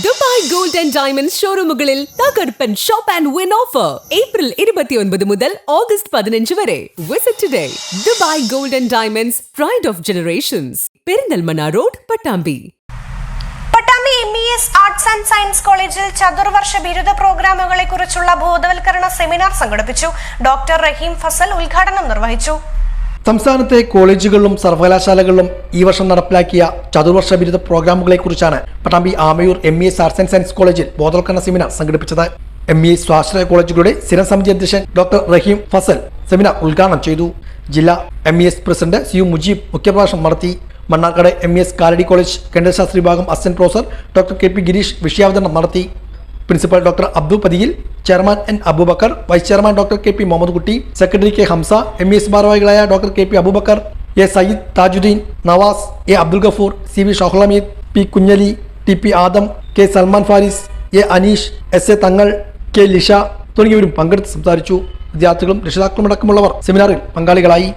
Dubai gold and diamond ഷോറൂമുകളിൽ തകർപ്പൻ shop and win offer. April ഇരുപത്തിയൊൻപത് മുതൽ ഓഗസ്റ്റ് പതിനഞ്ച് വരെ. Visit today Dubai gold and diamonds pride of generations Perinthalmanna road Pattambi. Arts and science കോളേജിൽ ചതുർവർഷ ബിരുദ പ്രോഗ്രാമുകളെ കുറിച്ചുള്ള ബോധവൽക്കരണ സെമിനാർ സംഘടിപ്പിച്ചു ഡോക്ടർ റഹീം ഫസൽ ഉദ്ഘാടനം നിർവഹിച്ചു. സംസ്ഥാനത്തെ കോളേജുകളിലും സർവകലാശാലകളിലും ഈ വർഷം നടപ്പിലാക്കിയ ചതുർവർഷ ബിരുദ പ്രോഗ്രാമുകളെക്കുറിച്ചാണ് Pattambi Amayur M E S arts and science കോളേജിൽ ബോധവൽക്കരണ സെമിനാർ സംഘടിപ്പിച്ചത്. എം ഇ എസ് സ്വാശ്രയ കോളേജുകളുടെ സ്ഥിരം സമിതി അധ്യക്ഷൻ ഡോക്ടർ റഹീം ഫസൽ സെമിനാർ ഉദ്ഘാടനം ചെയ്തു. ജില്ലാ M E S president C U Mujeeb മുഖ്യപ്രഭാഷണം നടത്തി. Mannarkkad M E S Kalady college കേന്ദ്രശാസ്ത്ര വിഭാഗം assistant professor doctor K P Gireesh വിഷയാവതരണം നടത്തി. Principal doctor Abdul Pathiyil chairman N Aboobacker vice chairman doctor K P Muhammed Kutty secretary K Hamsa M S ഭാരവാഹികളായ doctor K P Aboobacker A Sayyid Thajudheen Navas A Abdul Gafoor C V Shahulhameed P Kunjali T P Adam K Salman Faris A Aneesh S A Thangal K Lisha തുടങ്ങിയവരും പങ്കെടുത്ത് സംസാരിച്ചു. വിദ്യാർത്ഥികളും രക്ഷിതാക്കളും അടക്കമുള്ളവർ സെമിനാറിൽ പങ്കാളികളായി.